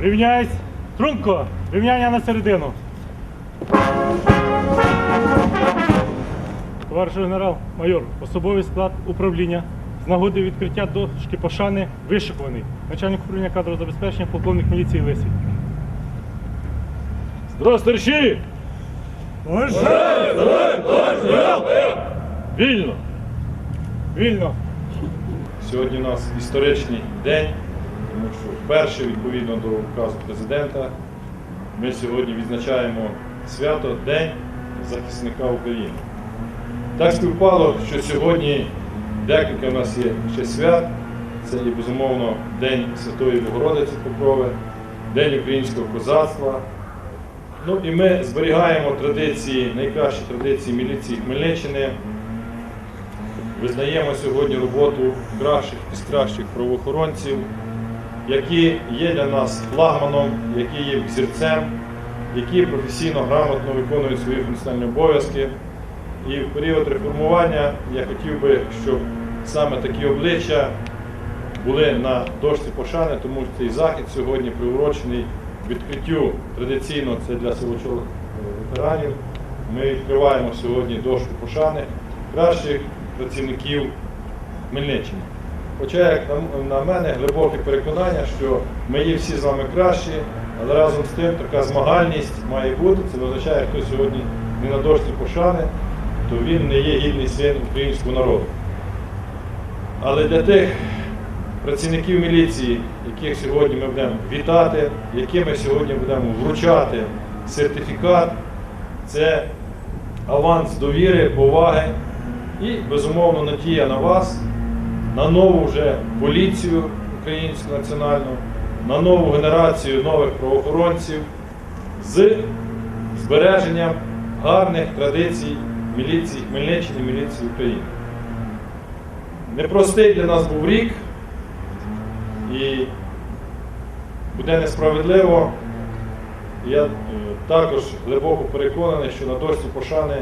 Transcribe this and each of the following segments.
Рівняйсь. Струнко, рівняння на середину. Товариш генерал-майор, особовий склад управління з нагоди відкриття дошки пошани вишикуваний. Начальник управління кадрового забезпечення, полковник міліції Лисий. Здравствуйте! Вільно! Вільно! Сьогодні у нас історичний день, тому що вперше, відповідно до указу президента, ми сьогодні відзначаємо свято День захисника України. Так співпало, що сьогодні декілька у нас є ще свят. Це і безумовно День Святої Богородиці Покрови, День українського козацтва. Ну і ми зберігаємо традиції, найкращі традиції міліції Хмельниччини. Визнаємо сьогодні роботу кращих із кращих правоохоронців, які є для нас флагманом, які є взірцем, які професійно грамотно виконують свої функціональні обов'язки. І в період реформування я хотів би, щоб саме такі обличчя були на дошці пошани, тому що цей захід сьогодні приурочений відкриттю традиційно це для силочових ветеранів. Ми відкриваємо сьогодні дошку пошани кращих працівників Хмельниччини. Хоча, як на, мене, глибоке переконання, що ми є всі з вами кращі, але разом з тим така змагальність має бути. Це означає, хто сьогодні не на дошці пошани, то він не є гідний син українського народу. Але для тих працівників міліції, яких сьогодні ми будемо вітати, яким ми сьогодні будемо вручати сертифікат, це аванс довіри, поваги і, безумовно, надія на вас, на нову вже поліцію українську національну, на нову генерацію нових правоохоронців з збереженням гарних традицій міліції Хмельниччини, міліції України. Непростий для нас був рік, і буде несправедливо. Я е, також глибоко переконаний, що на дошці пошани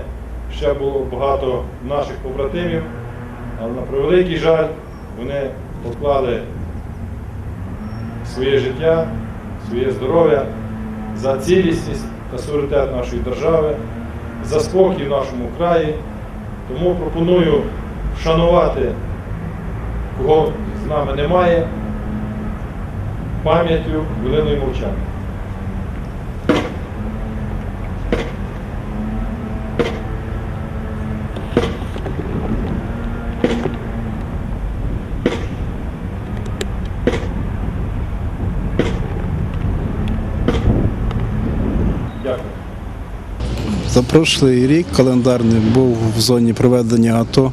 ще було багато наших побратимів, але на превеликий жаль, вони поклали своє життя, своє здоров'я за цілісність та суверенітет нашої держави, за спокій в нашому краї. Тому пропоную вшанувати, кого з нами немає, пам'яттю хвилиною мовчання. За прошлий рік календарний був в зоні проведення АТО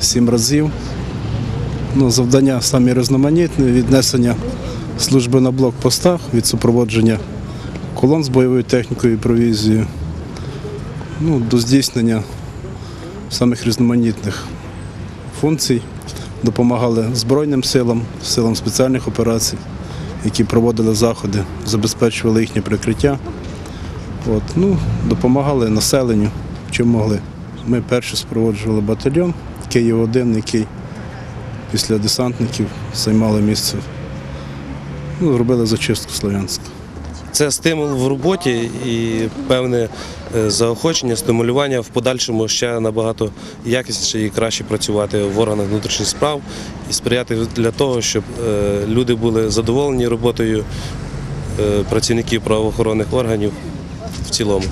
сім разів. Ну, завдання самі різноманітні, від несення служби на блокпостах, від супроводження колон з бойовою технікою і провізією, ну, до здійснення самих різноманітних функцій. Допомагали Збройним силам, силам спеціальних операцій, які проводили заходи, забезпечували їхнє прикриття. От, ну, допомагали населенню, чим могли. Ми перші спроводжували батальйон Київ-1, який після десантників займали місце. Ну, робили зачистку Слов'янська. Це стимул в роботі і певне е, заохочення, стимулювання в подальшому ще набагато якісніше і краще працювати в органах внутрішніх справ і сприяти для того, щоб е, люди були задоволені роботою е, працівників правоохоронних органів в цілому.